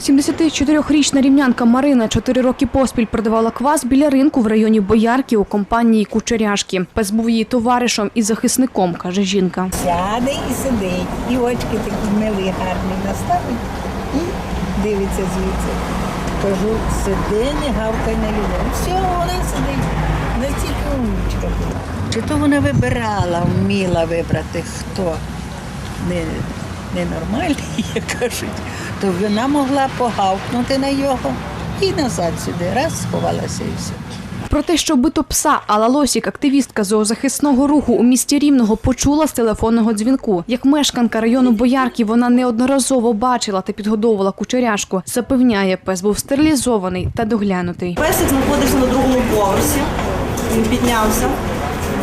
74-річна рівнянка Марина чотири роки поспіль продавала квас біля ринку в районі Боярки у компанії Кучеряшки. Пес був її товаришем і захисником, каже жінка. Сяде і сидить, і очки такі милі, гарні наставить і дивиться звідси. Кажу, сиди, не гавкай на людей. Все, вона сидить. Настільки умничка була. Чи то вона вибирала, вміла вибрати хто не, ненормальний, як кажуть, то вона могла погавкнути на його і назад сюди. Раз сховалася і все. Про те, що бито пса Алла Лосік, активістка зоозахисного руху у місті Рівного, почула з телефонного дзвінку. Як мешканка району Боярки, вона неодноразово бачила та підгодовувала кучеряшку. Запевняє, пес був стерилізований та доглянутий. Песик знаходився на другому поверсі, він піднявся.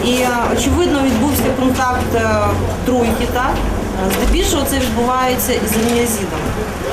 І е, очевидно відбувся контакт е. Так? Е, Здебільшого це відбувається із аміазідом,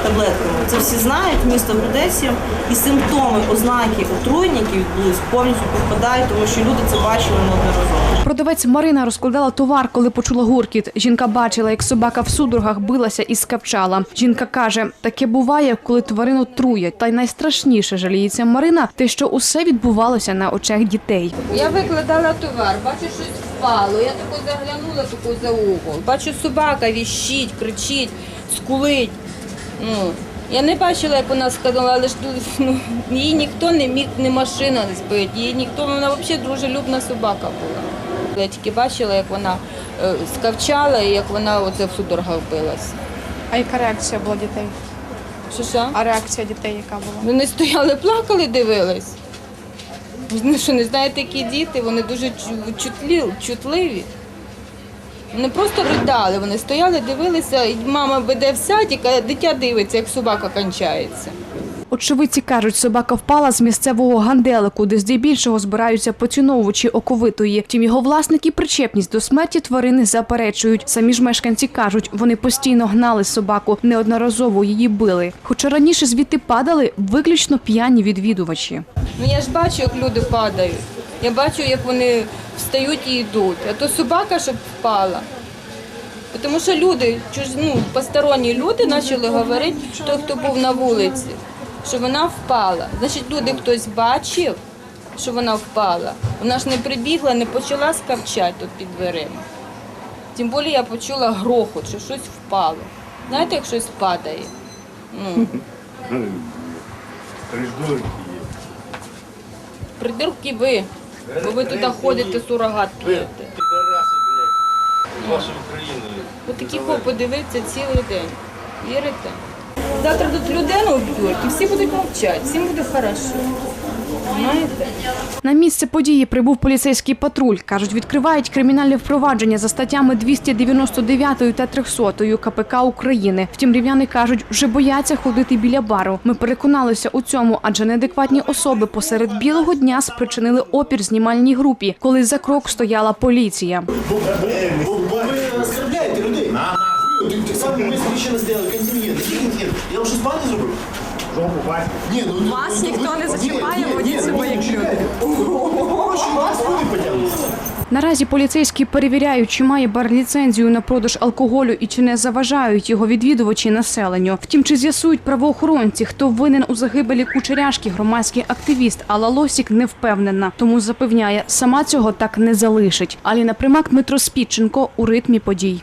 таблетками. Це всі знають, місто в Одесі. І симптоми, ознаки отруєння, які відбулись, повністю попадають, тому що люди це бачили неодноразово. Продавець Марина розкладала товар, коли почула гуркіт. Жінка бачила, як собака в судорогах билася і скавчала. Жінка каже, таке буває, коли тварину труять. Та й найстрашніше жаліється Марина, те, що усе відбувалося на очах дітей. Я викладала товар, бачу, щось впало. Я тако заглянула тако за угол. Бачу, собака віщить, кричить, скулить. Ну, я не бачила, як вона сказала, але ж ну, її ніхто не міг, не машина не збити, її ніхто, вона взагалі дружелюбна собака була. Я тільки бачила, як вона е, скавчала і як вона оце в судорогах билася. А яка реакція була дітей? Що що? А реакція дітей яка була? Вони стояли, плакали, дивились. Ви що не знаєте, які діти, вони дуже чутливі. Вони просто ридали, вони стояли, дивилися, і мама веде в садик, а дитя дивиться, як собака кончається. Очевидці кажуть, собака впала з місцевого ганделику, де здебільшого збираються поціновувачі оковитої. Втім, його власники причепність до смерті тварини заперечують. Самі ж мешканці кажуть, вони постійно гнали собаку, неодноразово її били. Хоча раніше звідти падали виключно п'яні відвідувачі. Ну я ж бачу, як люди падають. Я бачу, як вони встають і йдуть. А то собака, щоб впала. Тому що люди, ну, посторонні люди почали говорити, той, хто був на вулиці, що вона впала. Значить, люди хтось бачив, що вона впала. Вона ж не прибігла, не почала скавчати тут під дверима. Тим більше я почула грохот, що щось впало. Знаєте, як щось падає? Ну, Придурки є. придурки ви, бо ви туди ходите, сурогат п'єте. підараси, блядь, з вашою країною. Ви такі подивитися цілий день. Вірите? Завтра тут людину вб'ють і всі будуть мовчати, всім буде хорошо. Знаєте? На місце події прибув поліцейський патруль. Кажуть, відкривають кримінальне впровадження за статтями 299 та 300 КПК України. Втім, рівняни кажуть, вже бояться ходити біля бару. Ми переконалися у цьому, адже неадекватні особи посеред білого дня спричинили опір знімальній групі, коли за крок стояла поліція. Ви оскорбляєте людей. Ви так- так само ми свідчили сделали контингент. Я вам щось пане зробив? Жопу бать. Ні, ну Вас ніхто не зачіпає, ведіть себе як люди. Гроші вас люди потягнуть. Наразі поліцейські перевіряють, чи має бар ліцензію на продаж алкоголю і чи не заважають його відвідувачі населенню. Втім, чи з'ясують правоохоронці, хто винен у загибелі кучеряшки, громадський активіст Алла Лосік не впевнена, тому запевняє, сама цього так не залишить. Аліна Примак, Дмитро Спідченко у ритмі подій.